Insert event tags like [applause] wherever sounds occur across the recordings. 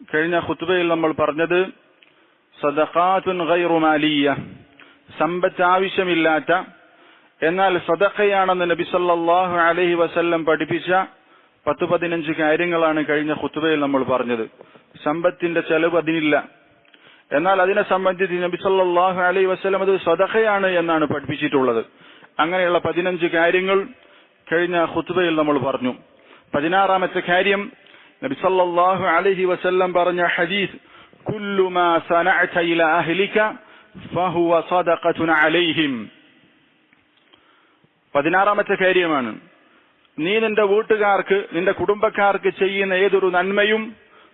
കഴിഞ്ഞ ഖുത്ബയിൽ നമ്മൾ പറഞ്ഞത് സദഖാത്തുൻ ഗൈറുമാലിയ സമ്പത്ത് ആവശ്യമില്ലാത്ത എന്നാൽ സദഖയാണെന്ന് നബി സല്ലല്ലാഹു അലൈഹി വസല്ലം പഠിപ്പിച്ച പത്ത് പതിനഞ്ച് കാര്യങ്ങളാണ് കഴിഞ്ഞ ഖുത്ബയിൽ നമ്മൾ പറഞ്ഞത്. സമ്പത്തിന്റെ ചെലവ് അതിനില്ല. എന്നാൽ അതിനെ സംബന്ധിച്ച് നബി സല്ലല്ലാഹു അലൈഹി വസല്ലം അത് സദഖയാണ് എന്നാണ് പഠിപ്പിച്ചിട്ടുള്ളത്. അങ്ങനെയുള്ള പതിനഞ്ച് കാര്യങ്ങൾ കഴിഞ്ഞ ഖുത്ബയിൽ നമ്മൾ പറഞ്ഞു. പതിനാറാമത്തെ കാര്യം നബി സല്ലല്ലാഹു അലൈഹി വസല്ലം പറഞ്ഞ ഹദീസ് സനഅത ഫഹുവ സദഖത്തുൻ അലൈഹിം. പതിനാറാമത്തെ കാര്യമാണ് നീ നിന്റെ വീട്ടുകാർക്ക് നിന്റെ കുടുംബക്കാർക്ക് ചെയ്യുന്ന ഏതൊരു നന്മയും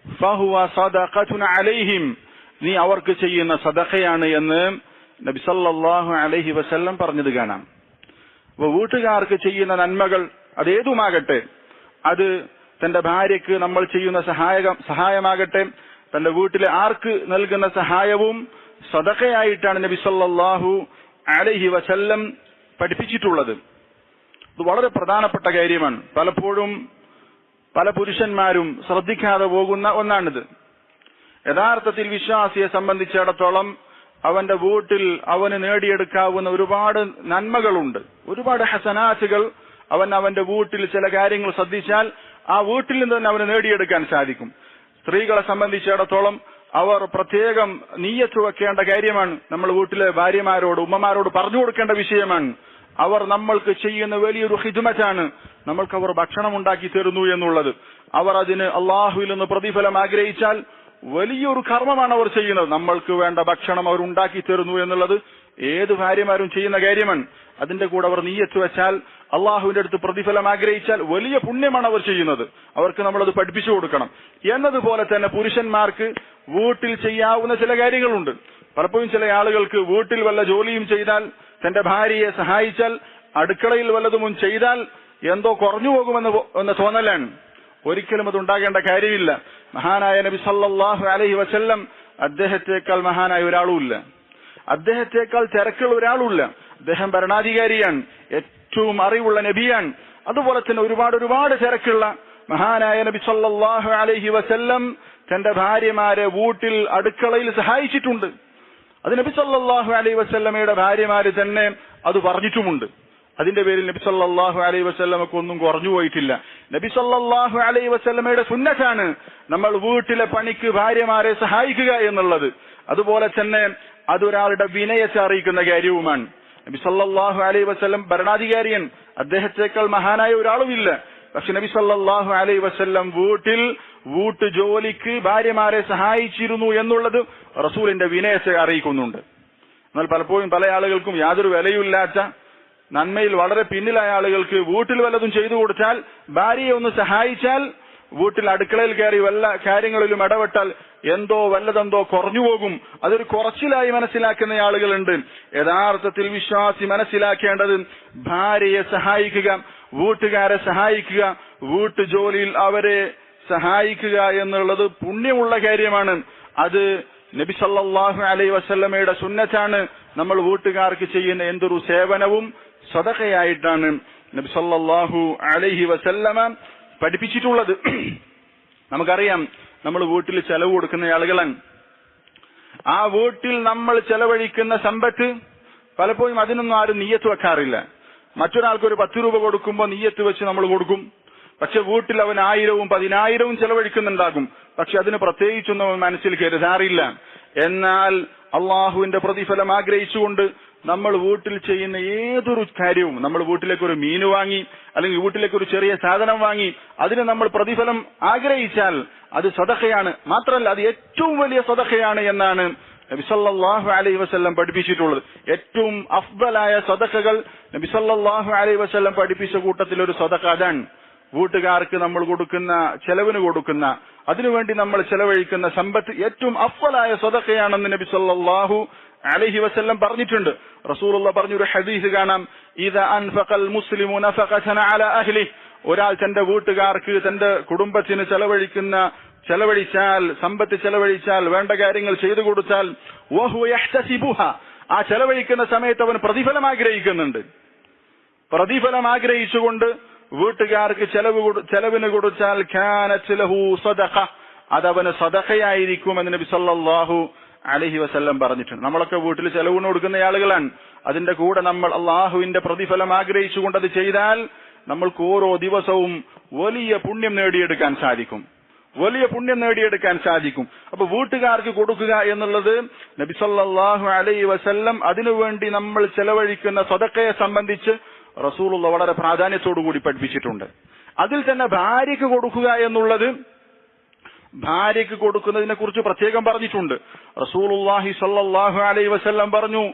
ഫഹുവ സദഖത്തുൻ അലൈഹിം നീ അവർക്ക് ചെയ്യുന്ന സദഖയാണ് എന്ന് നബി സല്ലല്ലാഹു അലൈഹി വസല്ലം പറഞ്ഞത് കാണാം. അപ്പൊ വീട്ടുകാർക്ക് ചെയ്യുന്ന നന്മകൾ അതേതുമാകട്ടെ അത് തന്റെ ഭാര്യയ്ക്ക് നമ്മൾ ചെയ്യുന്ന സഹായകം സഹായമാകട്ടെ. തന്റെ വീട്ടിലെ ആർക്ക് നൽകുന്ന സഹായവും സദഖയായിട്ടാണ് നബി സല്ലല്ലാഹു അലൈഹി വസല്ലം പഠിപ്പിച്ചിട്ടുള്ളത്. ഇത് വളരെ പ്രധാനപ്പെട്ട കാര്യമാണ്. പലപ്പോഴും പല പുരുഷന്മാരും ശ്രദ്ധിക്കാതെ പോകുന്ന ഒന്നാണിത്. യഥാർത്ഥത്തിൽ വിശ്വാസിയെ സംബന്ധിച്ചിടത്തോളം അവന്റെ വീട്ടിൽ അവന് നേടിയെടുക്കാവുന്ന ഒരുപാട് നന്മകളുണ്ട്. ഒരുപാട് ഹസനാസുകൾ അവൻ അവന്റെ വീട്ടിൽ ചില കാര്യങ്ങൾ ശ്രദ്ധിച്ചാൽ ആ വീട്ടിൽ നിന്ന് തന്നെ അവന് നേടിയെടുക്കാൻ സാധിക്കും. സ്ത്രീകളെ സംബന്ധിച്ചിടത്തോളം അവർ പ്രത്യേകം നീയത്ത് വെക്കേണ്ട കാര്യമാണ്. നമ്മൾ വീട്ടിലെ ഭാര്യമാരോട് ഉമ്മമാരോട് പറഞ്ഞു കൊടുക്കേണ്ട വിഷയമാണ്. അവർ നമ്മൾക്ക് ചെയ്യുന്ന വലിയൊരു ഹിജ്മറ്റാണ് നമ്മൾക്ക് അവർ ഭക്ഷണം ഉണ്ടാക്കി തരുന്നു എന്നുള്ളത്. അവർ അതിന് അള്ളാഹുവിൽ നിന്ന് പ്രതിഫലം ആഗ്രഹിച്ചാൽ വലിയൊരു കർമ്മമാണ് അവർ ചെയ്യുന്നത്. നമ്മൾക്ക് വേണ്ട ഭക്ഷണം അവർ ഉണ്ടാക്കി തരുന്നു എന്നുള്ളത് ഏത് ഭാര്യമാരും ചെയ്യുന്ന കാര്യമാണ്. അതിന്റെ കൂടെ അവർ നീയത്ത് വെച്ചാൽ അള്ളാഹുവിന്റെ അടുത്ത് പ്രതിഫലം ആഗ്രഹിച്ചാൽ വലിയ പുണ്യമാണ് അവർ ചെയ്യുന്നത്. അവർക്ക് നമ്മൾ അത് പഠിപ്പിച്ചു കൊടുക്കണം. എന്നതുപോലെ തന്നെ പുരുഷന്മാർക്ക് വീട്ടിൽ ചെയ്യാവുന്ന ചില കാര്യങ്ങളുണ്ട്. പലപ്പോഴും ചില ആളുകൾക്ക് വീട്ടിൽ വല്ല ജോലിയും ചെയ്താൽ തന്റെ ഭാര്യയെ സഹായിച്ചാൽ അടുക്കളയിൽ വല്ലതും ചെയ്താൽ എന്തോ കുറഞ്ഞു പോകുമെന്ന് എന്ന തോന്നലാണ്. ഒരിക്കലും അത് ഉണ്ടാകേണ്ട കാര്യമില്ല. മഹാനായ നബി സല്ലാഹു അലഹി വസല്ലം അദ്ദേഹത്തെക്കാൾ മഹാനായ ഒരാളുമില്ല അദ്ദേഹത്തെക്കാൾ തിരക്കുള്ള ഒരാളുമില്ല അദ്ദേഹം ഭരണാധികാരിയാണ്. ഏറ്റവും അറിവുള്ള നബിയാണ്. അതുപോലെ തന്നെ ഒരുപാട് ഒരുപാട് തിരക്കുള്ള മഹാനായ നബി സല്ലാഹു അലഹി വസല്ലം തന്റെ ഭാര്യമാരെ വീട്ടിൽ അടുക്കളയിൽ സഹായിച്ചിട്ടുണ്ട്. അത് നബി സല്ലാഹു അലൈഹി വസല്ലമയുടെ ഭാര്യമാര് തന്നെ അത് പറഞ്ഞിട്ടുമുണ്ട്. അതിന്റെ പേരിൽ നബി സല്ലാഹു അലൈഹി വസല്ലമക്ക് ഒന്നും കുറഞ്ഞു പോയിട്ടില്ല. നബി സല്ലാഹു അലൈഹി വസല്ലമയുടെ സുന്നത്താണ് നമ്മൾ വീട്ടിലെ പണിക്ക് ഭാര്യമാരെ സഹായിക്കുക എന്നുള്ളത്. അതുപോലെ തന്നെ അതൊരാളുടെ വിനയത്തെ അറിയിക്കുന്ന കാര്യവുമാണ്. നബി സല്ലാഹു അലൈ വസല്ലം ഭരണാധികാരിയൻ. അദ്ദേഹത്തെക്കാൾ മഹാനായ ഒരാളുമില്ല. പക്ഷെ നബി സല്ലാഹു അലൈ വസ്ല്ലം വീട്ടിൽ വീട്ടു ജോലിക്ക് ഭാര്യമാരെ സഹായിച്ചിരുന്നു എന്നുള്ളത് റസൂലിന്റെ വിനയത്തെ അറിയിക്കുന്നുണ്ട്. എന്നാൽ പലപ്പോഴും പല ആളുകൾക്കും യാതൊരു വിലയുമില്ലാത്ത നന്മയിൽ വളരെ പിന്നിലായ ആളുകൾക്ക് വീട്ടിൽ വല്ലതും ചെയ്തു കൊടുത്താൽ ഭാര്യയെ ഒന്ന് സഹായിച്ചാൽ വീട്ടിൽ അടുക്കളയിൽ കയറി വല്ല കാര്യങ്ങളിലും ഇടപെട്ടാൽ എന്തോ വല്ലതെന്തോ കുറഞ്ഞു പോകും. അതൊരു കുറച്ചിലായി മനസ്സിലാക്കുന്ന ആളുകളുണ്ട്. യഥാർത്ഥത്തിൽ വിശ്വാസി മനസ്സിലാക്കേണ്ടത് ഭാര്യയെ സഹായിക്കുക വീട്ടുകാരെ സഹായിക്കുക വീട്ടു ജോലിയിൽ അവരെ സഹായിക്കുക എന്നുള്ളത് പുണ്യമുള്ള കാര്യമാണ്. അത് നബി സല്ലല്ലാഹു അലൈഹി വസല്ലമയുടെ സുന്നത്താണ്. നമ്മൾ വീട്ടുകാർക്ക് ചെയ്യുന്ന എന്തൊരു സേവനവും സ്വതകയായിട്ടാണ് നബി സല്ലല്ലാഹു അലൈഹി വസല്ലമ പഠിപ്പിച്ചിട്ടുള്ളത്. നമുക്കറിയാം നമ്മൾ വീട്ടിൽ ചെലവ് കൊടുക്കുന്ന ആളുകളാണ്. ആ വീട്ടിൽ നമ്മൾ ചെലവഴിക്കുന്ന സമ്പത്ത് പലപ്പോഴും അതിനൊന്നും ആരും നീയത്ത് വെക്കാറില്ല. മറ്റൊരാൾക്ക് ഒരു പത്ത് രൂപ കൊടുക്കുമ്പോൾ നീയത്ത് വെച്ച് നമ്മൾ കൊടുക്കും. പക്ഷെ വീട്ടിൽ അവൻ ആയിരവും പതിനായിരവും ചെലവഴിക്കുന്നുണ്ടാകും. പക്ഷെ അതിന് പ്രത്യേകിച്ചൊന്നും മനസ്സിൽ കരുതാറില്ല. എന്നാൽ അള്ളാഹുവിന്റെ പ്രതിഫലം ആഗ്രഹിച്ചുകൊണ്ട് നമ്മൾ വീട്ടിൽ ചെയ്യുന്ന ഏതൊരു കാര്യവും നമ്മൾ വീട്ടിലേക്ക് ഒരു മീൻ വാങ്ങി അല്ലെങ്കിൽ വീട്ടിലേക്ക് ഒരു ചെറിയ സാധനം വാങ്ങി അതിന് നമ്മൾ പ്രതിഫലം ആഗ്രഹിച്ചാൽ അത് സദഖയാണ്. മാത്രമല്ല അത് ഏറ്റവും വലിയ സദഖയാണ് എന്നാണ് നബിസല്ലാഹു അലൈഹി വസ്ല്ലം പഠിപ്പിച്ചിട്ടുള്ളത്. ഏറ്റവും അഫ്ബലായ സദഖകൾ നബിസല്ലാഹു അലൈഹി വസ്ല്ലം പഠിപ്പിച്ച കൂട്ടത്തിൽ ഒരു സദഖ അതാണ്. വീട്ടുകാർക്ക് നമ്മൾ കൊടുക്കുന്ന ചെലവിന് കൊടുക്കുന്ന അതിനുവേണ്ടി നമ്മൾ ചെലവഴിക്കുന്ന സമ്പത്ത് ഏറ്റവും അഫ്വലായ സ്വതക്കയാണെന്ന് നബി സല്ലല്ലാഹു അലൈഹി വസ്ല്ലം പറഞ്ഞിട്ടുണ്ട്. റസൂലുള്ള പറഞ്ഞൊരു ഹദീസ് കാണാം. ഇത് അൻഫഖൽ അല അഹ്ലി. ഒരാൾ തന്റെ വീട്ടുകാർക്ക് തന്റെ കുടുംബത്തിന് ചെലവഴിക്കുന്ന ചെലവഴിച്ചാൽ സമ്പത്ത് ചെലവഴിച്ചാൽ വേണ്ട കാര്യങ്ങൾ ചെയ്തു കൊടുത്താൽ ആ ചെലവഴിക്കുന്ന സമയത്ത് അവൻ പ്രതിഫലം ആഗ്രഹിക്കുന്നുണ്ട്. പ്രതിഫലം ആഗ്രഹിച്ചുകൊണ്ട് വീട്ടുകാർക്ക് ചെലവ് ചെലവിന് കൊടുത്താൽ സദഖ. അതവന് സദഖയായിരിക്കുമെന്ന് നബി സല്ലല്ലാഹു അലൈഹി വസ്ല്ലം പറഞ്ഞിട്ടുണ്ട്. നമ്മളൊക്കെ വീട്ടിൽ ചെലവിന് കൊടുക്കുന്ന ആളുകളാണ്. അതിന്റെ കൂടെ നമ്മൾ അള്ളാഹുവിന്റെ പ്രതിഫലം ആഗ്രഹിച്ചുകൊണ്ട് അത് ചെയ്താൽ നമ്മൾക്ക് ഓരോ ദിവസവും വലിയ പുണ്യം നേടിയെടുക്കാൻ സാധിക്കും. വലിയ പുണ്യം നേടിയെടുക്കാൻ സാധിക്കും. അപ്പൊ വീട്ടുകാർക്ക് കൊടുക്കുക എന്നുള്ളത് നബിസല്ലാഹു അലൈ വസല്ലം അതിനുവേണ്ടി നമ്മൾ ചെലവഴിക്കുന്ന സ്വതക്കയെ സംബന്ധിച്ച് റസൂലുള്ള വളരെ പ്രാധാന്യത്തോടു കൂടി പഠിപ്പിച്ചിട്ടുണ്ട്. അതിൽ തന്നെ ഭാര്യയ്ക്ക് കൊടുക്കുക എന്നുള്ളത് ഭാര്യയ്ക്ക് കൊടുക്കുന്നതിനെ കുറിച്ച് പ്രത്യേകം പറഞ്ഞിട്ടുണ്ട്. റസൂലുല്ലാഹി സല്ലാഹു അലൈ വസ്ല്ലം പറഞ്ഞു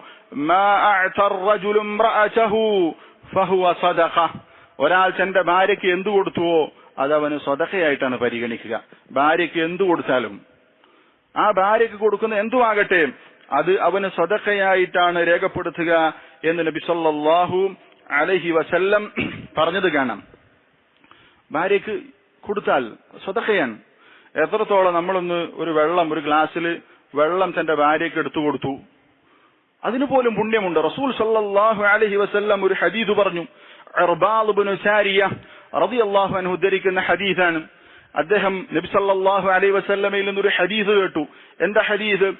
ഒരാൾ തന്റെ ഭാര്യയ്ക്ക് എന്തു കൊടുത്തുവോ അതവന് സ്വതഹയായിട്ടാണ് പരിഗണിക്കുക. ഭാര്യയ്ക്ക് എന്തു കൊടുത്താലും. ആ ഭാര്യയ്ക്ക് കൊടുക്കുന്ന എന്തുവാകട്ടെ അത് അവന് സ്വതഹയായിട്ടാണ് രേഖപ്പെടുത്തുക എന്ന് നബി സല്ലാഹു അലഹി വസല്ലം പറഞ്ഞത് കാണാം. ഭാര്യയ്ക്ക് കൊടുത്താൽ സ്വതഹയാണ് എത്രത്തോളം നമ്മളൊന്ന് ഒരു വെള്ളം ഒരു ഗ്ലാസ്സിൽ വെള്ളം തന്റെ ഭാര്യയ്ക്ക് എടുത്തു കൊടുത്തു. അതിനു പോലും പുണ്യമുണ്ട്. റസൂൽ സല്ലാഹു അലഹി വസ്ല്ലാം ഒരു ഹദീദ് പറഞ്ഞു. ഇർബാദ് അനു ഉദ്ധരിക്കുന്ന ഹദീദാണ് അദ്ദേഹം നബി സല്ലല്ലാഹു അലൈഹി വസല്ലമയിൽ ഒരു ഹദീസ് കേട്ടു. എന്താ ഹദീസ്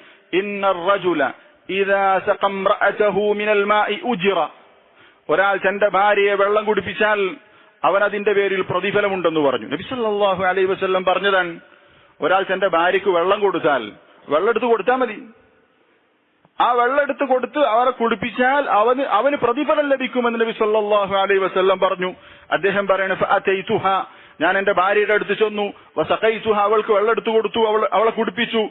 ഒരാൾ തന്റെ ഭാര്യയെ വെള്ളം കുടിപ്പിച്ചാൽ അവൻ അതിന്റെ പേരിൽ പ്രതിഫലമുണ്ടെന്ന് പറഞ്ഞു. നബി സല്ലല്ലാഹു അലൈഹി വസല്ലം പറഞ്ഞതാണ് ഒരാൾ തന്റെ ഭാര്യക്ക് വെള്ളം കൊടുത്താൽ വെള്ളം എടുത്ത് കൊടുത്താൽ മതി. ആ വെള്ളം എടുത്ത് കൊടുത്ത് അവരെ കുടിപ്പിച്ചാൽ അവന് അവന് പ്രതിഫലം ലഭിക്കുമെന്ന് നബി സല്ലാഹു അലൈ വസല്ലം പറഞ്ഞു. അദ്ദേഹം ഫഅതൈതുഹ. ഞാൻ എന്റെ ഭാര്യയുടെ അടുത്ത് ചെന്നു. വസഖൈതുഹ. അവൾക്ക് വെള്ളം എടുത്തു കൊടുത്തു അവൾ അവളെ കുടിപ്പിച്ചു.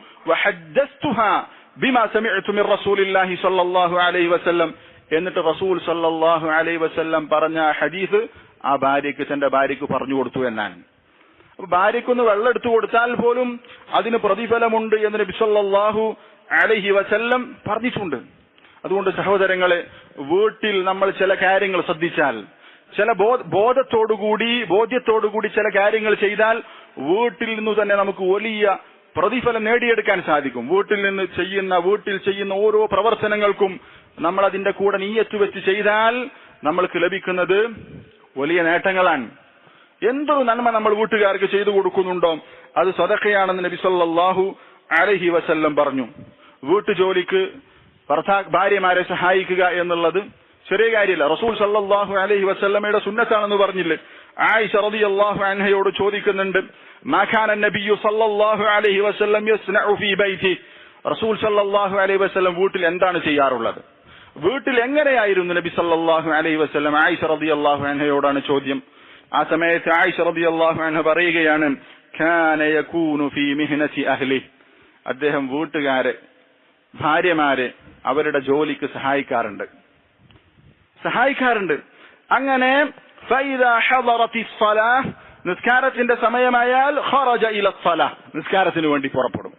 എന്നിട്ട് റസൂൽ സല്ലാഹു അലൈ വസല്ലം പറഞ്ഞ ഹദീസ് ആ ഭാര്യക്ക് തന്റെ ഭാര്യക്ക് പറഞ്ഞു കൊടുത്തു എന്നാണ്. അപ്പൊ ഭാര്യയ്ക്കൊന്ന് വെള്ളം എടുത്തു കൊടുത്താൽ പോലും അതിന് പ്രതിഫലമുണ്ട് എന്ന് നബി സല്ലല്ലാഹു അലൈഹി വസല്ലം പറഞ്ഞിട്ടുണ്ട്. അതുകൊണ്ട് സഹോദരങ്ങളെ വീട്ടിൽ നമ്മൾ ചില കാര്യങ്ങൾ ശ്രദ്ധിച്ചാൽ ചില ബോധത്തോടുകൂടി ബോധ്യത്തോടുകൂടി ചില കാര്യങ്ങൾ ചെയ്താൽ വീട്ടിൽ നിന്ന് തന്നെ നമുക്ക് വലിയ പ്രതിഫലം നേടിയെടുക്കാൻ സാധിക്കും. വീട്ടിൽ നിന്ന് ചെയ്യുന്ന വീട്ടിൽ ചെയ്യുന്ന ഓരോ പ്രവർത്തനങ്ങൾക്കും നമ്മൾ അതിന്റെ കൂടെ നീയത്ത് വെച്ച് ചെയ്താൽ നമ്മൾക്ക് ലഭിക്കുന്നത് വലിയ നേട്ടങ്ങളാണ്. എന്തൊരു നന്മ നമ്മൾ വീട്ടുകാർക്ക് ചെയ്തു കൊടുക്കുന്നുണ്ടോ? അത് സ്വതക്കയാണെന്ന് നബി സല്ലല്ലാഹു അലൈഹി വസല്ലം പറഞ്ഞു. വീട്ടുജോലിക്ക് ഭർത്താ ഭാര്യമാരെ സഹായിക്കുക എന്നുള്ളത് ചെറിയ കാര്യമല്ല. റസൂൽ സല്ലാഹു അലഹി വസല്ലമയുടെ സുന്നത്താണെന്ന് പറഞ്ഞില്ലേ? ആയിഷ അള്ളാഹു അൻഹയോട് ചോദിക്കുന്നുണ്ട് മാഖാന നബിയു സല്ലല്ലാഹു അലൈഹി വസല്ലം യസ്നഉ ഫീ ബൈതി? റസൂൽ സല്ലല്ലാഹു അലൈഹി വസല്ലം വീട്ടിൽ എന്താണ് ചെയ്യാറുള്ളത്? വീട്ടിൽ എങ്ങനെയായിരുന്നു നബി സല്ലല്ലാഹു അലൈഹി വസല്ലം ആയിഷ റളിയല്ലാഹു അൻഹയോടാണ് ചോദ്യം? ആ സമയത്ത് ആയിഷ റബിയല്ലാഹു അൻഹ പറയുകയാണ് ഫീ മിഹ്നതി അഹ്ലി. അദ്ദേഹം വീട്ടുകാരെ ഭാര്യമാരെ അവരുടെ ജോലിക്ക് സഹായിക്കാറുണ്ട്. സഹായിക്കാറുണ്ട്. അങ്ങനെ നിസ്കാരത്തിന്റെ സമയമായാൽ നിസ്കാരത്തിന് വേണ്ടി പുറപ്പെടും.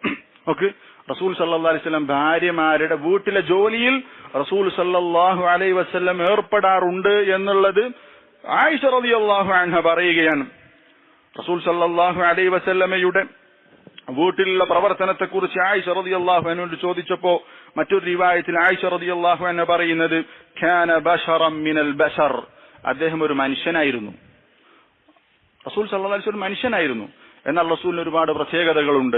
ഓക്കെ റസൂൽ സല്ലല്ലാഹു അലൈഹി വസല്ലം ഭാര്യമാരുടെ വീട്ടിലെ ജോലിയിൽ റസൂൽ സല്ലാഹു അലൈഹി വസല്ലം ഏർപ്പെടാറുണ്ട് എന്നുള്ളത് ആയിഷ റളിയല്ലാഹു അൻഹ പറയുകയാണ്. റസൂൽ സല്ലല്ലാഹു അലൈഹി വസല്ലമയുടെ വീട്ടിലുള്ള പ്രവർത്തനത്തെ കുറിച്ച് ആയിഷ റളിയല്ലാഹു അൻഹയോട് ചോദിച്ചപ്പോ മറ്റൊരു റിവായത്തിൽ ആയിഷ റളിയല്ലാഹു അൻഹ പറയുന്നത് ഖാന ബശറൻ മിനൽ ബശർ അദ്ദേഹം ഒരു മനുഷ്യനായിരുന്നു. റസൂൽ സല്ലല്ലാഹു അലൈഹി ഒരു മനുഷ്യനായിരുന്നു. എന്നാൽ റസൂലിന് ഒരുപാട് പ്രത്യേകതകളുണ്ട്.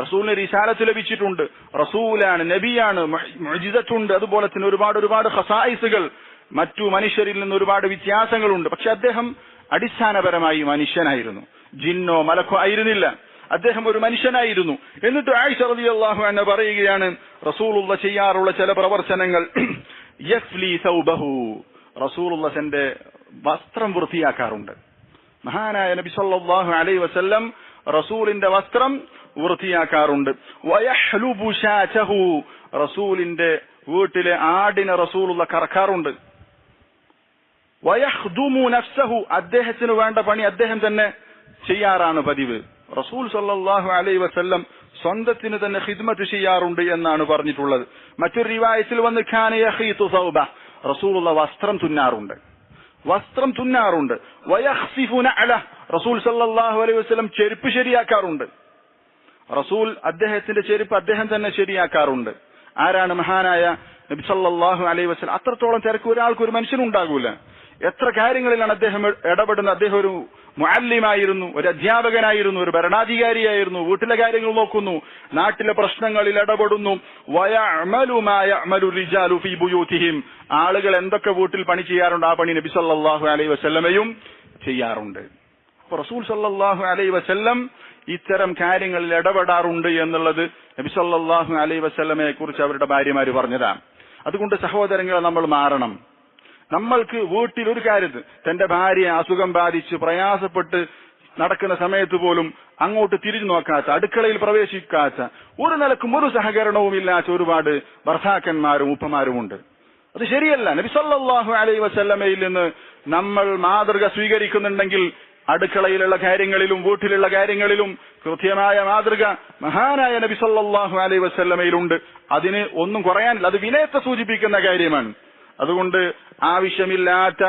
റസൂലിന് റിസാലത്ത് ലഭിച്ചിട്ടുണ്ട്. റസൂലാണ് നബിയാണ് മജിദത്തുണ്ട് അതുപോലെ തന്നെ ഒരുപാട് ഒരുപാട് ഖസായിസുകൾ മറ്റു മനുഷ്യരിൽ നിന്ന് ഒരുപാട് വ്യത്യാസങ്ങളുണ്ട്. പക്ഷെ അദ്ദേഹം അടിസ്ഥാനപരമായി മനുഷ്യനായിരുന്നു. ജിന്നോ മലക്കോ ആയിരുന്നില്ല. അദ്ദേഹം ഒരു മനുഷ്യനായിരുന്നു. എന്നിട്ട് ആയിഷ റളിയല്ലാഹു അൻഹ പറയുകയാണ് റസൂലുള്ള ചെയ്യാറുള്ള ചില പ്രവർത്തനങ്ങൾ [clears throat] യഫ്ലി സൗബഹു. റസൂലുള്ള തന്റെ വസ്ത്രം വൃത്തിയാക്കാറുണ്ട്. മഹാനായ നബി സല്ലല്ലാഹു അലൈഹി വസല്ലം റസൂലിന്റെ വസ്ത്രം വൃത്തിയാക്കാറുണ്ട്. റസൂലിന്റെ വീട്ടിലെ ആടിനെ റസൂലുള്ള കറക്കാറുണ്ട്. വയഹ്ദുമു നഫ്സഹു. അദ്ദേഹത്തിന് വേണ്ട പണി അദ്ദേഹം തന്നെ ചെയ്യാറാണ് പതിവ്. റസൂൽ സല്ലല്ലാഹു അലൈഹി വസല്ലം സ്വന്തത്തിന് തന്നെ ഖിദ്മത്ത് ചെയ്യാറുണ്ട് എന്നാണ് പറഞ്ഞിട്ടുള്ളത്. മറ്റൊരു റിവായത്തിൽ വന്ന് സൗബ. റസൂലുള്ള വസ്ത്രം തുന്നാറുണ്ട്. വസ്ത്രം തുന്നാറുണ്ട്. വയഹ്സിഫുന നഅല. റസൂൽ സല്ലല്ലാഹു അലൈഹി വസല്ലം ചെരുപ്പ് ശരിയാക്കാറുണ്ട്. റസൂൽ അദ്ദേഹത്തിന്റെ ചെരുപ്പ് അദ്ദേഹം തന്നെ ശരിയാക്കാറുണ്ട്. ആരാണ് മഹാനായ നബി സല്ലല്ലാഹു അലൈഹി വസല്ലം? അത്രത്തോളം തിരക്ക് ഒരാൾക്ക് ഒരു മനുഷ്യനുണ്ടാകൂല. എത്ര കാര്യങ്ങളിലാണ് അദ്ദേഹം ഇടപെടുന്നത്? അദ്ദേഹം ഒരു മുഅല്ലിമായിരുന്നു ഒരു അധ്യാപകനായിരുന്നു ഒരു ഭരണാധികാരിയായിരുന്നു വീട്ടിലെ കാര്യങ്ങൾ നോക്കുന്നു നാട്ടിലെ പ്രശ്നങ്ങളിൽ ഇടപെടുന്നു. ആളുകൾ എന്തൊക്കെ വീട്ടിൽ പണി ചെയ്യാറുണ്ട് ആ പണി നബി സല്ലല്ലാഹു അലൈഹി വസല്ലമയും ചെയ്യാറുണ്ട്. അപ്പൊ റസൂൽ സല്ലാഹു അലൈ വസല്ലം ഇത്തരം കാര്യങ്ങളിൽ ഇടപെടാറുണ്ട് എന്നുള്ളത് നബി സല്ലല്ലാഹു അലൈഹി വസല്ലമയെ കുറിച്ച് അവരുടെ ഭാര്യമാര് പറഞ്ഞതാണ്. അതുകൊണ്ട് സഹോദരങ്ങളെ നമ്മൾ മാറണം. നമ്മൾക്ക് വീട്ടിൽ ഒരു കാര്യത്ത് തന്റെ ഭാര്യ അസുഖം ബാധിച്ച് പ്രയാസപ്പെട്ട് നടക്കുന്ന സമയത്ത് പോലും അങ്ങോട്ട് തിരിഞ്ഞു നോക്കാത്ത അടുക്കളയിൽ പ്രവേശിക്കാത്ത ഒരു നിലക്കും ഒരു സഹകരണവും ഇല്ലാത്ത ഒരുപാട് ഭർത്താക്കന്മാരും ഉപ്പമാരുമുണ്ട് അത് ശരിയല്ല. നബി അലൈ വസല്ലമയിൽ നിന്ന് നമ്മൾ മാതൃക സ്വീകരിക്കുന്നുണ്ടെങ്കിൽ അടുക്കളയിലുള്ള കാര്യങ്ങളിലും വീട്ടിലുള്ള കാര്യങ്ങളിലും കൃത്യമായ മാതൃക മഹാനായ നബി സല്ലല്ലാഹു അലൈഹി വസല്ലമയിലുണ്ട് അതിന് ഒന്നും കുറയാനില്ല. അത് വിനയത്തെ സൂചിപ്പിക്കുന്ന കാര്യമാണ്. അതുകൊണ്ട് ആവശ്യമില്ലാത്ത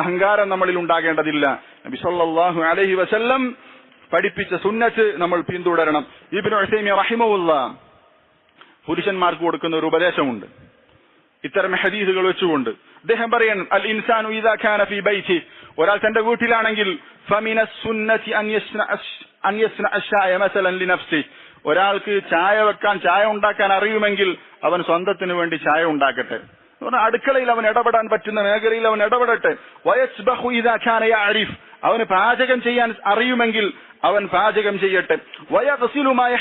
അഹങ്കാരം നമ്മളിൽ ഉണ്ടാകേണ്ടതില്ല. നബി സല്ലല്ലാഹു അലൈഹി വസല്ലം പഠിപ്പിച്ച സുന്നത്ത് നമ്മൾ പിന്തുടരണം. ഇബ്നു ഉസൈമി റഹിമഹുല്ല പുരുഷന്മാർക്ക് കൊടുക്കുന്ന ഒരു ഉപദേശമുണ്ട്. ഇത്തരം ഹദീസുകൾ വെച്ചുകൊണ്ട് അദ്ദേഹം പറയണം അൽ ഇൻസാനു ഇദാ ഖാന ഫീ ഒരാൾ തന്റെ വീട്ടിലാണെങ്കിൽ ഫമിന സുന്നതി അൻ അൻ അശായ ലിനഫ്സി ഒരാൾക്ക് ചായ വെക്കാൻ ചായ ഉണ്ടാക്കാൻ അറിയുമെങ്കിൽ അവൻ സ്വന്തത്തിന് വേണ്ടി ചായ ഉണ്ടാക്കട്ടെ. അടുക്കളയിൽ അവൻ ഇടപെടാൻ പറ്റുന്ന മേഖലയിൽ അവൻ ഇടപെടട്ടെ. വയസ്ബഹു ഇദാ അരിഫ്. അവന് പാചകം ചെയ്യാൻ അറിയുമെങ്കിൽ അവൻ പാചകം ചെയ്യട്ടെ. വയസിലുമായ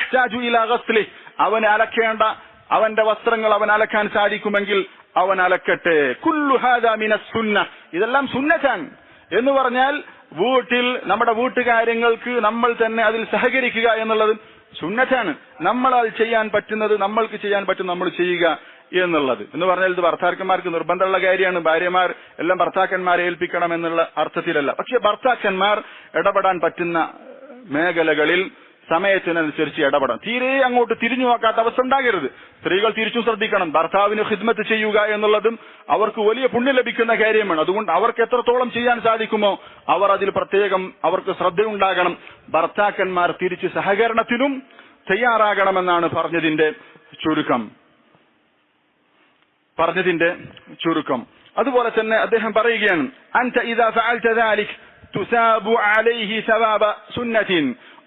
അവൻ അലക്കേണ്ട അവന്റെ വസ്ത്രങ്ങൾ അവൻ അലക്കാൻ സാധിക്കുമെങ്കിൽ അവൻ അലക്കട്ടെ. കുല്ലു ഹാദാ മിന സുന്ന. ഇതെല്ലാം സുന്നത്താണ്. എന്ന് പറഞ്ഞാൽ വീട്ടിൽ നമ്മുടെ വീട്ടുകാര്യങ്ങൾക്ക് നമ്മൾ തന്നെ അതിൽ സഹകരിക്കുക എന്നുള്ളത് സുന്നത്താണ്. നമ്മളാൽ ചെയ്യാൻ പറ്റുന്നത് നമ്മൾക്ക് ചെയ്യാൻ പറ്റും നമ്മൾ ചെയ്യുക എന്നുള്ളത്. എന്ന് പറഞ്ഞാൽ ഇത് ഭർത്താക്കന്മാർക്ക് നിർബന്ധമുള്ള കാര്യമാണ്. ഭാര്യമാർ എല്ലാം ഭർത്താക്കന്മാരെ ഏൽപ്പിക്കണം എന്നുള്ള അർത്ഥത്തിലല്ല. പക്ഷെ ഭർത്താക്കന്മാർ ഇടപെടാൻ പറ്റുന്ന മേഖലകളിൽ സമയത്തിനനുസരിച്ച് ഇടപെടണം. തീരെ അങ്ങോട്ട് തിരിഞ്ഞു നോക്കാത്ത അവസ്ഥ ഉണ്ടാകരുത്. സ്ത്രീകൾ തിരിച്ചു ശ്രദ്ധിക്കണം. ഭർത്താവിന് ഹിദ്മത്ത് ചെയ്യുക എന്നുള്ളതും അവർക്ക് വലിയ പുണ്യം ലഭിക്കുന്ന കാര്യമാണ്. അതുകൊണ്ട് അവർക്ക് എത്രത്തോളം ചെയ്യാൻ സാധിക്കുമോ അവർ അതിൽ പ്രത്യേകം അവർക്ക് ശ്രദ്ധയുണ്ടാകണം. ഭർത്താക്കന്മാർ തിരിച്ച് സഹകരണത്തിനും തയ്യാറാകണമെന്നാണ് പറഞ്ഞതിന്റെ ചുരുക്കം. പറഞ്ഞതിന്റെ ചുരുക്കം. അതുപോലെ തന്നെ അദ്ദേഹം പറയുകയാണ് അൻത ഇദാ ഫഅൽത അലൈഹി സവാബ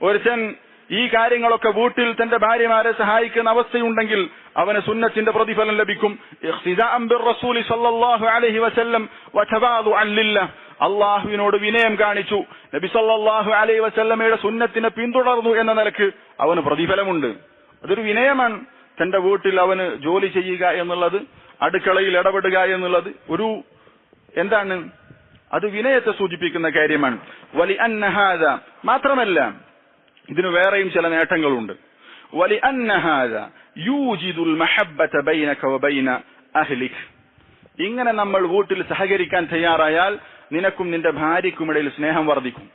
ഒരുത്തൻ ഈ കാര്യങ്ങളൊക്കെ വീട്ടിൽ തന്റെ ഭാര്യമാരെ സഹായിക്കുന്ന അവസ്ഥയുണ്ടെങ്കിൽ അവന് സുന്നത്തിന്റെ പ്രതിഫലം ലഭിക്കും. അള്ളാഹുവിനോട് വിനയം കാണിച്ചു. നബി സല്ലാഹു അലൈഹി വസല്ലമയുടെ സുന്നത്തിനെ പിന്തുടർന്നു എന്ന നിലയ്ക്ക് അവന് പ്രതിഫലമുണ്ട്. അതൊരു വിനയമാണ് തന്റെ വീട്ടിൽ അവന് ജോലി ചെയ്യുക എന്നുള്ളത് അടുക്കളയിൽ ഇടപെടുക എന്നുള്ളത്. ഒരു എന്താണ്? അത് വിനയത്തെ സൂചിപ്പിക്കുന്ന കാര്യമാണ്. വലി അന്നഹാദ മാത്രമല്ല ഇതിന് വേറെയും ചില നേട്ടങ്ങളുണ്ട്. വലി അന്നഹാദ യൂജിദുൽ മഹബ്ബത ബൈനക വബൈന ഇങ്ങനെ നമ്മൾ വീട്ടിൽ സഹകരിക്കാൻ തയ്യാറായാൽ നിനക്കും നിന്റെ ഭാര്യയ്ക്കുമിടയിൽ സ്നേഹം വർദ്ധിക്കും.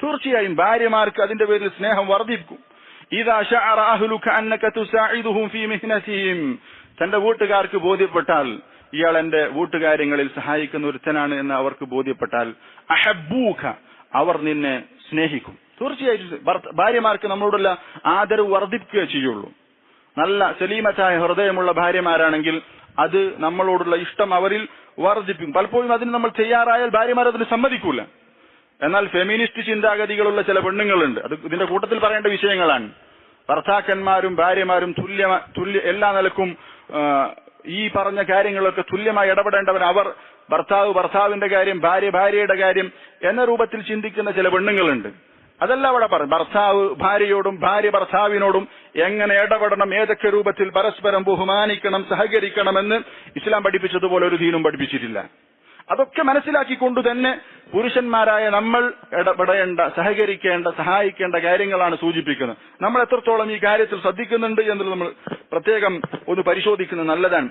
തീർച്ചയായും ഭാര്യമാർക്ക് അതിന്റെ പേരിൽ സ്നേഹം വർദ്ധിക്കും. ഇതാ ഷഅറ തന്റെ വീട്ടുകാർക്ക് ബോധ്യപ്പെട്ടാൽ ഇയാൾ എന്റെ വീട്ടുകാര്യങ്ങളിൽ സഹായിക്കുന്ന ഒരുത്തനാണ് എന്ന് അവർക്ക് ബോധ്യപ്പെട്ടാൽ അഹബൂഖ അവർ നിന്നെ സ്നേഹിക്കും. തീർച്ചയായിട്ടും ഭാര്യമാർക്ക് നമ്മളോടുള്ള ആദരവ് വർദ്ധിപ്പിക്കുക ചെയ്യുള്ളൂ. നല്ല സലീമറ്റായ ഹൃദയമുള്ള ഭാര്യമാരാണെങ്കിൽ അത് നമ്മളോടുള്ള ഇഷ്ടം അവരിൽ വർദ്ധിപ്പിക്കും. പലപ്പോഴും അതിന് നമ്മൾ ചെയ്യാറായാൽ ഭാര്യമാർ അതിന് സമ്മതിക്കൂല. എന്നാൽ ഫെമിനിസ്റ്റ് ചിന്താഗതികളുള്ള ചില പെണ്ണുങ്ങളുണ്ട്. അത് ഇതിന്റെ കൂട്ടത്തിൽ പറയേണ്ട വിഷയങ്ങളാണ്. ഭർത്താക്കന്മാരും ഭാര്യമാരും തുല്യ തുല്യ എല്ലാ നിലക്കും ഈ പറഞ്ഞ കാര്യങ്ങളൊക്കെ തുല്യമായി ഇടപെടേണ്ടവർ അവർ ഭർത്താവ് ഭർത്താവിന്റെ കാര്യം ഭാര്യ ഭാര്യയുടെ കാര്യം എന്ന രൂപത്തിൽ ചിന്തിക്കുന്ന ചില പെണ്ണുങ്ങളുണ്ട്. അതല്ല അവിടെ പറഞ്ഞു ഭർത്താവ് ഭാര്യയോടും ഭാര്യ ഭർത്താവിനോടും എങ്ങനെ ഇടപെടണം ഏതൊക്കെ രൂപത്തിൽ പരസ്പരം ബഹുമാനിക്കണം സഹകരിക്കണമെന്ന് ഇസ്ലാം പഠിപ്പിച്ചതുപോലെ ഒരു ദീനും പഠിപ്പിച്ചിട്ടില്ല. അതൊക്കെ മനസ്സിലാക്കിക്കൊണ്ട് തന്നെ പുരുഷന്മാരായ നമ്മൾ ഇടപെടേണ്ട സഹകരിക്കേണ്ട സഹായിക്കേണ്ട കാര്യങ്ങളാണ് സൂചിപ്പിക്കുന്നത്. നമ്മൾ എത്രത്തോളം ഈ കാര്യത്തിൽ ശ്രദ്ധിക്കുന്നുണ്ട് എന്നുള്ളത് നമ്മൾ പ്രത്യേകം ഒന്ന് പരിശോധിക്കുന്നത് നല്ലതാണ്.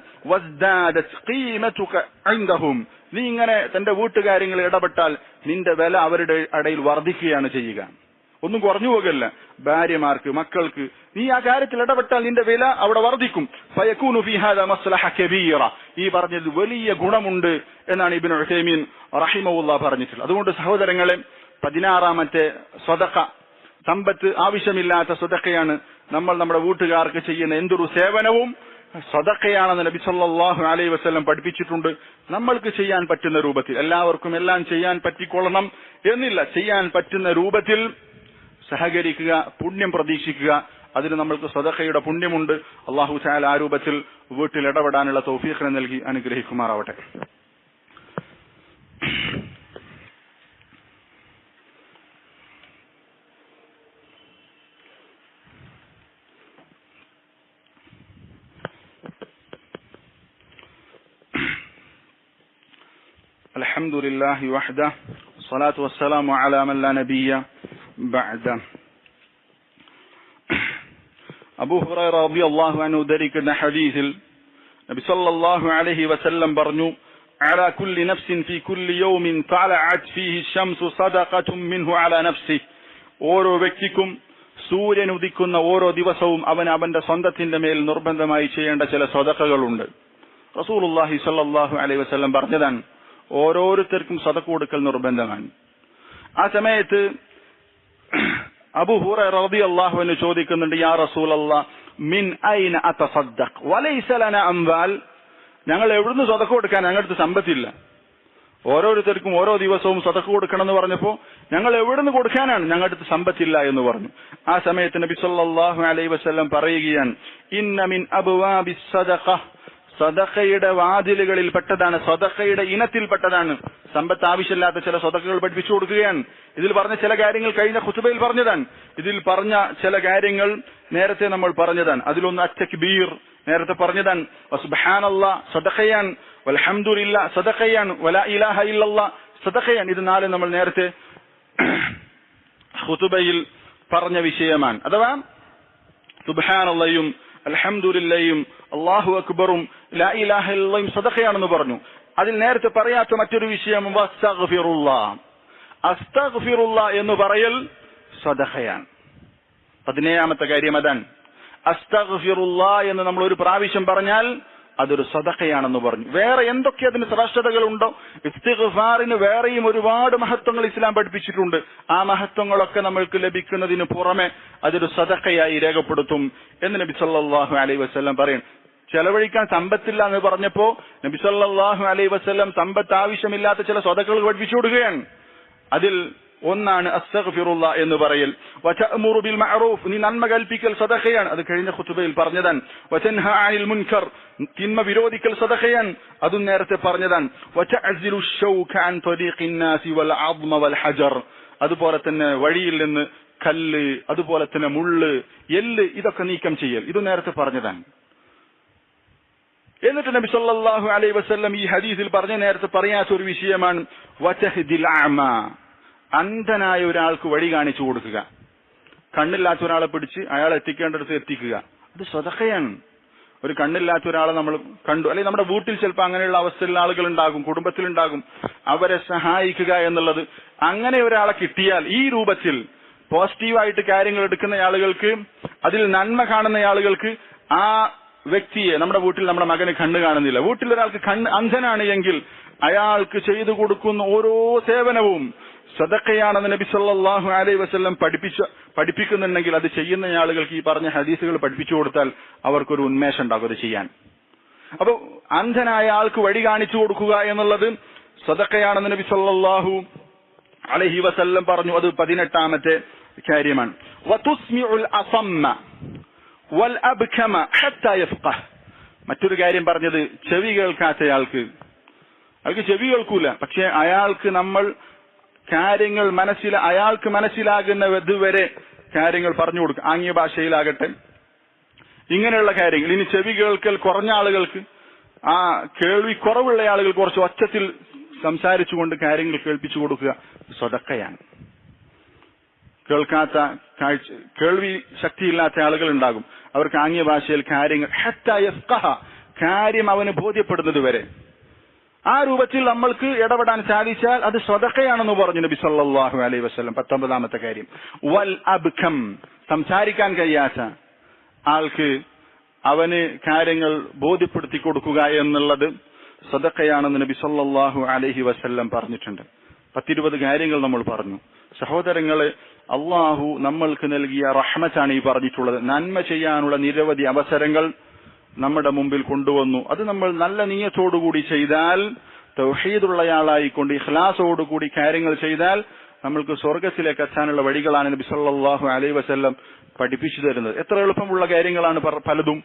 നീ ഇങ്ങനെ തന്റെ വീട്ടുകാര്യങ്ങളിൽ ഇടപെട്ടാൽ നിന്റെ വില അവരുടെ ഇടയിൽ വർദ്ധിക്കുകയാണ് ചെയ്യുക. ഒന്നും കുറഞ്ഞു പോകല്ല. ഭാര്യമാർക്ക് മക്കൾക്ക് നീ ആ കാര്യത്തിൽ ഇടപെട്ടാൽ നിന്റെ വില അവിടെ വർദ്ധിക്കും. ഈ പറഞ്ഞത് വലിയ ഗുണമുണ്ട് എന്നാണ് ഇബിൻ ഉസൈമീൻ റഹിമുല്ല പറഞ്ഞിട്ടുള്ളത്. അതുകൊണ്ട് സഹോദരങ്ങളെ പതിനാറാമത്തെ സ്വതക്ക സമ്പത്ത് ആവശ്യമില്ലാത്ത സ്വതക്കയാണ് നമ്മൾ നമ്മുടെ വീട്ടുകാർക്ക് ചെയ്യുന്ന എന്തൊരു സേവനവും സ്വതക്കയാണെന്ന് നബി സല്ലാഹു അലൈ വസ്ലം പഠിപ്പിച്ചിട്ടുണ്ട്. നമ്മൾക്ക് ചെയ്യാൻ പറ്റുന്ന രൂപത്തിൽ എല്ലാവർക്കും എല്ലാം ചെയ്യാൻ പറ്റിക്കൊള്ളണം എന്നില്ല. ചെയ്യാൻ പറ്റുന്ന രൂപത്തിൽ സഹകരിക്കുക പുണ്യം പ്രതീക്ഷിക്കുക അതിന് നമ്മൾക്ക് സദഖയുടെ പുണ്യമുണ്ട് അള്ളാഹു ചായാൽ ആ രൂപത്തിൽ വീട്ടിൽ ഇടപെടാനുള്ള തൗഫീഖിനെ നൽകി അനുഗ്രഹിക്കുമാറാവട്ടെ الحمد لله وحده الصلاة والسلام على من لا نبي بعده അബൂ ഹുറൈറ റളിയല്ലാഹു അൻഹു ഉദ്ധരിക്കുന്ന ഹദീസിൽ നബി സല്ലല്ലാഹു അലൈഹി വസല്ലം പറഞ്ഞു على كل نفس في كل يوم طلعت فيه الشمس صدقة منه على نفسه ഓരോ വ്യക്തിക്കും സൂര്യൻ ഉദിക്കുന്ന ഓരോ ദിവസവും അവൻ അവന്റെ സ്വന്തത്തിന്റെ മേൽ നിർബന്ധമായി ചെയ്യേണ്ട ചില സ്വതക്കകളുണ്ട് റസൂലുള്ളാഹി സ്വല്ലല്ലാഹു അലൈഹി വസല്ലം പറഞ്ഞതാണ് ഓരോരുത്തർക്കും സദക്ക കൊടുക്കൽ നിർബന്ധമാണ് ആ സമയത്ത് അബു ഹുറ റബി അള്ളാഹുവിന് ചോദിക്കുന്നുണ്ട് യാ റസൂൽ മിൻ ഐന അതസദ്ദഖ്? വലൈസ ലന അംവാൽ? ഞങ്ങൾ എവിടുന്ന് സ്വതക്ക് കൊടുക്കാൻ? ഞങ്ങളുടെ സമ്പത്തില്ല. ഓരോരുത്തർക്കും ഓരോ ദിവസവും സ്വതക്ക് കൊടുക്കണം എന്ന് പറഞ്ഞപ്പോ ഞങ്ങൾ എവിടുന്ന് കൊടുക്കാനാണ്? ഞങ്ങളുടെ സമ്പത്തില്ല എന്ന് പറഞ്ഞു. ആ സമയത്ത് നബി സല്ലല്ലാഹു അലൈഹി വസല്ലം പറയുകയാണ് ഇന്ന മിൻ അബ്വാബി സദഖ. സദഖയുടെ വാതിലുകളിൽ പെട്ടതാണ് സദഖയുടെ ഇനത്തിൽപ്പെട്ടതാണ്. സമ്പത്ത് ആവശ്യമില്ലാത്ത ചില സ്വതക്കകൾ പഠിപ്പിച്ചു കൊടുക്കുകയാണ്. ഇതിൽ പറഞ്ഞ ചില കാര്യങ്ങൾ കഴിഞ്ഞ ഖുതുബയിൽ പറഞ്ഞതാണ്. ഇതിൽ പറഞ്ഞ ചില കാര്യങ്ങൾ നേരത്തെ നമ്മൾ പറഞ്ഞതാണ്. അതിലൊന്ന് അറ്റക്ബീർ നേരത്തെ പറഞ്ഞതാണ്. സുബ്ഹാനല്ലാ സദഖയാൻ വൽഹംദുലില്ലാ സദഖയാൻ വല ഇലാഹ ഇല്ലല്ലാ സദഖയാൻ ഇത് നാല് നമ്മൾ നേരത്തെ ഖുതുബയിൽ പറഞ്ഞ വിഷയമാണ്. അഥവാ സുബ്ഹാനല്ലയും അൽഹംദുലില്ലയും അള്ളാഹു അക്ബറും ലാ ഇലാഹ സദഖയാണെന്ന് പറഞ്ഞു. അതിൽ നേരത്തെ പറയാത്ത മറ്റൊരു വിഷയം വസ്തഗ്ഫിറുള്ള അസ്തഗ്ഫിറുള്ള എന്ന് പറയൽ സദഖയാണ്. പതിനേഴാമത്തെ കാര്യം അതാണ്. അസ്തഗ്ഫിറുള്ള എന്ന് നമ്മൾ ഒരു പ്രാവശ്യം പറഞ്ഞാൽ അതൊരു സദഖയാണെന്ന് പറഞ്ഞു. വേറെ എന്തൊക്കെ അതിന് ശ്രേഷ്ഠതകളുണ്ടോ? ഇസ്തിഗ്ഫാറിന് വേറെയും ഒരുപാട് മഹത്വങ്ങൾ ഇസ്ലാം പഠിപ്പിച്ചിട്ടുണ്ട്. ആ മഹത്വങ്ങളൊക്കെ നമ്മൾക്ക് ലഭിക്കുന്നതിന് പുറമെ അതൊരു സദഖയായി രേഖപ്പെടുത്തും എന്ന് നബി സല്ലല്ലാഹു അലൈഹി വസല്ലം പറയും. ചെലവഴിക്കാൻ സമ്പത്തില്ല എന്ന് പറഞ്ഞപ്പോ നബി സല്ലല്ലാഹു അലൈഹി വസല്ലം സമ്പത്ത് ആവശ്യമില്ലാത്ത ചില സ്വതകൾ പഠിപ്പിച്ചു കൊടുക്കുകയാണ്. അതിൽ ഒന്നാണ് അസ്തഗ്ഫിറുള്ള എന്ന് പറയൽ. വതഅമുറു ബിൽ മഅറൂഫ് നീ നന്മ കൽപ്പിക്കൽ സദഖയാണ്. അത് കഴിഞ്ഞ ഖുതുബയിൽ പറഞ്ഞതാണ്. വതൻഹ അനിൽ മുൻകർ തിന്മ വിരോധിക്കൽ സദഖയാണ്. അതും നേരത്തെ പറഞ്ഞതാണ്. വതഅസിലു ഷൗക അൻ ത്വരീഖിൻ നാസി വൽ അദ്മ വൽ ഹജർ. അതുപോലെ തന്നെ വഴിയിൽ നിന്ന് കല്ല് അതുപോലെ തന്നെ മുള്ള് എല്ല് ഇതൊക്കെ നീക്കം ചെയ്യൽ. ഇത് നേരത്തെ പറഞ്ഞതാണ്. എന്നിട്ട് നബി സല്ലാഹു അലൈ വസല്ലം ഈ ഹദീസിൽ പറഞ്ഞ നേരത്തെ പറയാത്ത ഒരു വിഷയമാണ് വതഹ്ദിൽ ആമ അന്ധനായ ഒരാൾക്ക് വഴി കാണിച്ചു കൊടുക്കുക. കണ്ണില്ലാത്ത ഒരാളെ പിടിച്ച് അയാൾ എത്തിക്കേണ്ടടുത്ത് എത്തിക്കുക. അത് സ്വതക്കയാണ് ഒരു കണ്ണില്ലാത്ത ഒരാളെ നമ്മൾ കണ്ടു. അല്ലെങ്കിൽ നമ്മുടെ വീട്ടിൽ ചിലപ്പോൾ അങ്ങനെയുള്ള അവസ്ഥയിലുള്ള ആളുകൾ ഉണ്ടാകും കുടുംബത്തിലുണ്ടാകും അവരെ സഹായിക്കുക എന്നുള്ളത് അങ്ങനെ ഒരാളെ കിട്ടിയാൽ ഈ രൂപത്തിൽ പോസിറ്റീവായിട്ട് കാര്യങ്ങൾ എടുക്കുന്ന ആളുകൾക്ക് അതിൽ നന്മ കാണുന്ന ആളുകൾക്ക് ആ വ്യക്തിയെ നമ്മുടെ വീട്ടിൽ നമ്മുടെ മകന് കണ്ണ് കാണുന്നില്ല. വീട്ടിൽ ഒരാൾക്ക് കണ്ണ് അന്ധനാണ് എങ്കിൽ അയാൾക്ക് ചെയ്തു കൊടുക്കുന്ന ഓരോ സേവനവും സദക്കയാണെന്ന് നബി സല്ലാഹു അലൈ വസല്ലം പഠിപ്പിച്ച പഠിപ്പിക്കുന്നുണ്ടെങ്കിൽ അത് ചെയ്യുന്ന ആളുകൾക്ക് ഈ പറഞ്ഞ ഹദീസുകൾ പഠിപ്പിച്ചു കൊടുത്താൽ അവർക്കൊരു ഉന്മേഷം ഉണ്ടാകും അത് ചെയ്യാൻ. അപ്പോൾ അന്ധനായ ആൾക്ക് വഴി കാണിച്ചു കൊടുക്കുക എന്നുള്ളത് സദക്കയാണെന്ന് നബി സല്ലാഹു അലഹി വസല്ലം പറഞ്ഞു. അത് പതിനെട്ടാമത്തെ കാര്യമാണ്. വതുസ്മിഉൽ അസമ്മ. വൽ അബ്കമ മറ്റൊരു കാര്യം പറഞ്ഞത് ചെവി കേൾക്കാത്തയാൾക്ക് അയാൾക്ക്. ചെവി കേൾക്കൂല. പക്ഷെ അയാൾക്ക് നമ്മൾ കാര്യങ്ങൾ മനസ്സില അയാൾക്ക് മനസ്സിലാകുന്ന ഇതുവരെ കാര്യങ്ങൾ പറഞ്ഞു കൊടുക്കുക ആംഗ്യ ഭാഷയിലാകട്ടെ. ഇങ്ങനെയുള്ള കാര്യങ്ങൾ. ഇനി ചെവി കേൾക്കൽ കുറഞ്ഞ ആളുകൾക്ക് ആ കേൾവി കുറവുള്ള ആളുകൾ കുറച്ച് ഒച്ചത്തിൽ സംസാരിച്ചുകൊണ്ട് കാര്യങ്ങൾ കേൾപ്പിച്ചു കൊടുക്കുക സ്വതക്കയാണ്. കേൾക്കാത്ത കാഴ്ച കേൾവി ശക്തിയില്ലാത്ത ആളുകൾ ഉണ്ടാകും അവർക്ക് ആംഗ്യ ഭാഷയിൽ കാര്യങ്ങൾ കാര്യം അവന് ബോധ്യപ്പെടുന്നത് വരെ. ആ രൂപത്തിൽ നമ്മൾക്ക് ഇടപെടാൻ സാധിച്ചാൽ അത് സ്വതക്കയാണെന്ന് പറഞ്ഞു നബി സല്ലാഹു അലൈഹി വസ്ലം പത്തൊമ്പതാമത്തെ കാര്യം. വൽ അബ്ഖം സംസാരിക്കാൻ കഴിയാത്ത ആൾക്ക് അവന് കാര്യങ്ങൾ ബോധ്യപ്പെടുത്തി കൊടുക്കുക എന്നുള്ളത് സ്വതക്കയാണെന്ന് നബി സല്ലാഹു അലഹി വസ്ല്ലം പറഞ്ഞിട്ടുണ്ട്. പത്തിരുപത് കാര്യങ്ങൾ നമ്മൾ പറഞ്ഞു. സഹോദരങ്ങളെ അള്ളാഹു നമ്മൾക്ക് നൽകിയ റഹ്മത്താണ് ഈ പറഞ്ഞിട്ടുള്ളത്. നന്മ ചെയ്യാനുള്ള നിരവധി അവസരങ്ങൾ നമ്മുടെ മുമ്പിൽ കൊണ്ടുവന്നു. അത് നമ്മൾ നല്ല നീയത്തോടുകൂടി ചെയ്താൽ തൗഹീദുള്ളയാളായിക്കൊണ്ട് ഇഖ്ലാസോടുകൂടി കാര്യങ്ങൾ ചെയ്താൽ നമ്മൾക്ക് സ്വർഗത്തിലേക്ക് എത്താനുള്ള വഴികളാണ് നബി അലൈഹി വസല്ലം പഠിപ്പിച്ചു തരുന്നത്. എത്ര എളുപ്പമുള്ള കാര്യങ്ങളാണ് പലതും.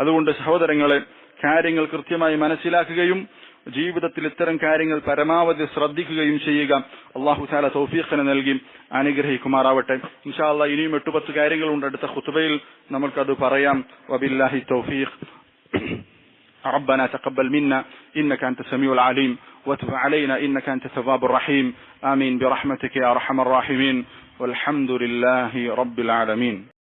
അതുകൊണ്ട് സഹോദരങ്ങളെ കാര്യങ്ങൾ കൃത്യമായി മനസ്സിലാക്കുകയും ജീവിതത്തിൽ ഇത്തരം കാര്യങ്ങൾ പരമാവധി ശ്രദ്ധിക്കുകയും ചെയ്യുക അള്ളാഹു താല തൗഫീഖിന് നൽകി അനുഗ്രഹിക്കുമാറാവട്ടെ ഇൻഷാ അള്ളാഹ് ഇനിയും എട്ടുപത്ത് കാര്യങ്ങളുണ്ട് അടുത്ത ഖുത്ബയിൽ നമുക്കത് പറയാം വബില്ലാഹി തൗഫീഖ് ربنا تقبل منا إنك أنت السميع العليم وتب علينا إنك أنت التواب الرحيم آمين برحمتك يا أرحم الراحمين والحمد لله رب العالمين